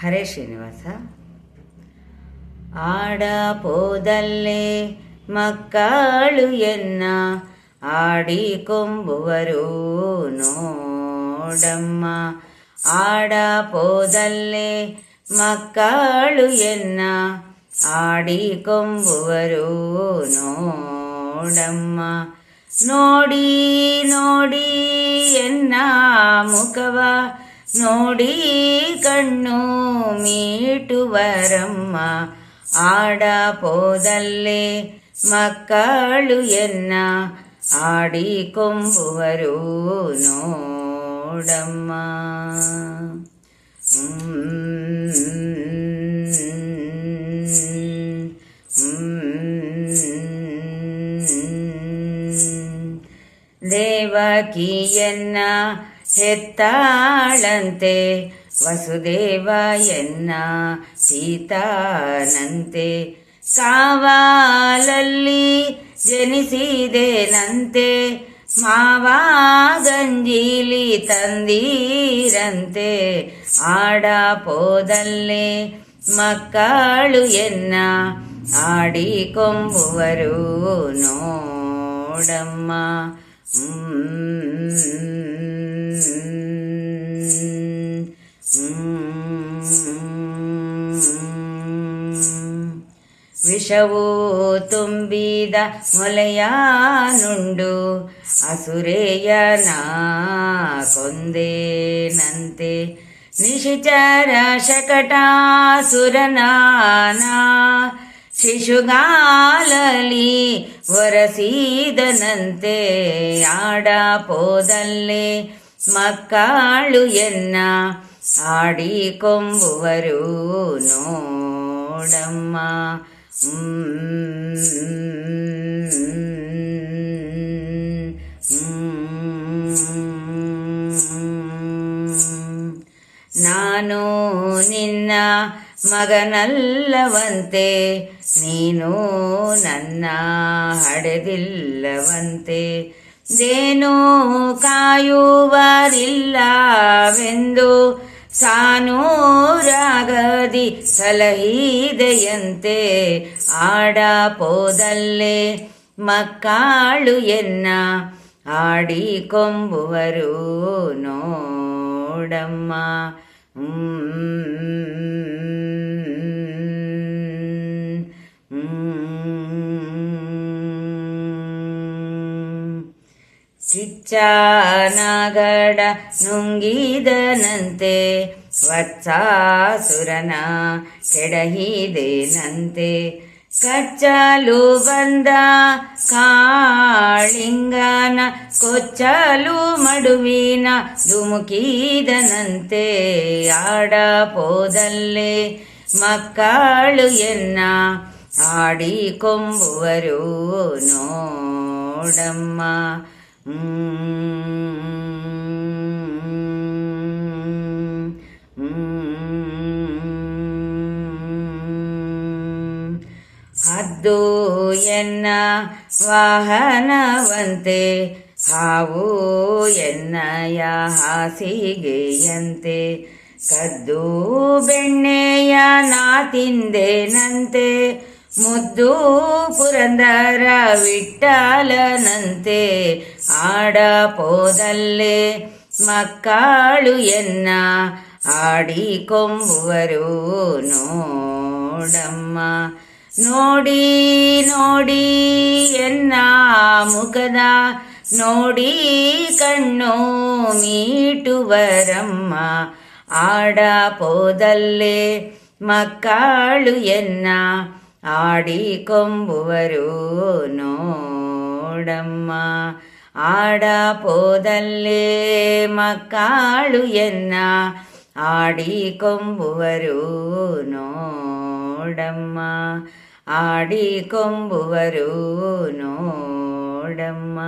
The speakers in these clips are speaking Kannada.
ಹರೇ ಶ್ರೀನಿವಾಸ. ಆಡಪೋದಲ್ಲೇ ಮಕ್ಕಳು ಎನ್ನ ಆಡಿಕೊಂಬುವರು ನೋಡಮ್ಮ. ಆಡಪೋದಲ್ಲೇ ಮಕ್ಕಳು ಎನ್ನ ಆಡಿಕೊಂಬುವರು ನೋಡಮ್ಮ. ನೋಡಿ ನೋಡಿ ಎನ್ನ ಮುಖವ ನೋಡಿ ಕಣ್ಣು ಮೀಟುವರಮ್ಮ ಆಡಪೋದಲ್ಲೇ ಮಕ್ಕಳು ಎನ್ನ ಆಡಿಕೊಂಬುವರು ನೋಡಮ್ಮ ದೇವಕಿಯನ್ನ ಹೆತ್ತಾಳಂತೆ ವಸುದೇವ ಎನ್ನ ಸೀತಾನಂತೆ. ಕಾವಾಲಲ್ಲಿ ಜನಿಸಿದೆನಂತೆ ಮಾವಾಗಂಜೀಲಿ ತಂದೀರಂತೆ. ಆಡಪೋದಲ್ಲೇ ಮಕ್ಕಳು ಎನ್ನ ಆಡಿಕೊಂಬುವರು ನೋಡಮ್ಮ. ವಿಷವು ತುಂಬಿದ ಮೊಲೆಯಾನುಂಡು ಅಸುರೇಯನ ಕೊಂದೇನಂತೆ. ನಿಶಿಚರ ಶಕಟಾಸುರನಾನ ಶಿಶುಗಾಲಲಿ ಒರಸಿದನಂತೆ ಆಡಪೋದಲ್ಲೇ ಮಕ್ಕಳು ಎನ್ನ ಆಡಿಕೊಂಬುವರು ನೋಡಮ್ಮ. ನಾನು ನಿನ್ನ ಮಗನಲ್ಲವಂತೆ ನೀನು ನನ್ನ ಹಡೆದಿಲ್ಲವಂತೆ ದೇನು ಕಾಯುವರಿಲ್ಲವೆಂದು ಸಾನೂರಾಗದಿ ಸಲಹಿದೆಯಂತೆ ಆಡಪೋದಲ್ಲೇ ಮಕ್ಕಳು ಎನ್ನ ಆಡಿಕೊಂಬುವರು ನೋಡಮ್ಮ ಕಿಚ್ಚಾನಗಡ ನುಂಗಿದನಂತೆ, ವತ್ಸಾಸುರನ ಕೆಡಹಿದೇನಂತೆ. ಕಚ್ಚಲು ಬಂದ ಕಾಳಿಂಗನ, ಕೊಚ್ಚಲು ಮಡುವಿನ ಧುಮುಕಿದನಂತೆ. ಆಡಪೋದಲ್ಲೇ ಮಕ್ಕಳು ಎನ್ನ ಆಡಿಕೊಂಬುವರು ನೋಡಮ್ಮ. ಹದ್ದು ಎನ್ನ ವಾಹನವಂತೆ ಹಾವು ಎನ್ನಯ ಹಾಸಿಗೆಯಂತೆ ಕದ್ದು ಬೆಣ್ಣೆಯ ನಾ ತಿಂದೆನಂತೆ ಮುದ್ದು ಪುರಂದರ ವಿಠಲನಂತೆ ಆಡಪೋದಲ್ಲೇ ಮಕ್ಕಳು ಎನ್ನ ಆಡಿಕೊಂಬುವರು ನೋಡಮ್ಮ ನೋಡಿ ನೋಡಿ ಎನ್ನ ಮುಖದ ನೋಡಿ ಕಣ್ಣು ಮೀಟುವರಮ್ಮ ಆಡಪೋದಲ್ಲೇ ಮಕ್ಕಳು ಎನ್ನ ಆಡಿಕೊಂಬುವರು ನೋಡಮ್ಮ ಆಡಪೋದಲ್ಲೇ ಮಕ್ಕಳು ಎನ್ನ ಆಡಿಕೊಂಬುವರು ನೋಡಮ್ಮ ಆಡಿಕೊಂಬುವರು ನೋಡಮ್ಮ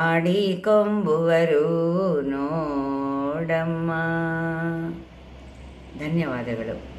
ಆಡಿಕೊಂಬುವರು ನೋಡಮ್ಮ ಧನ್ಯವಾದಗಳು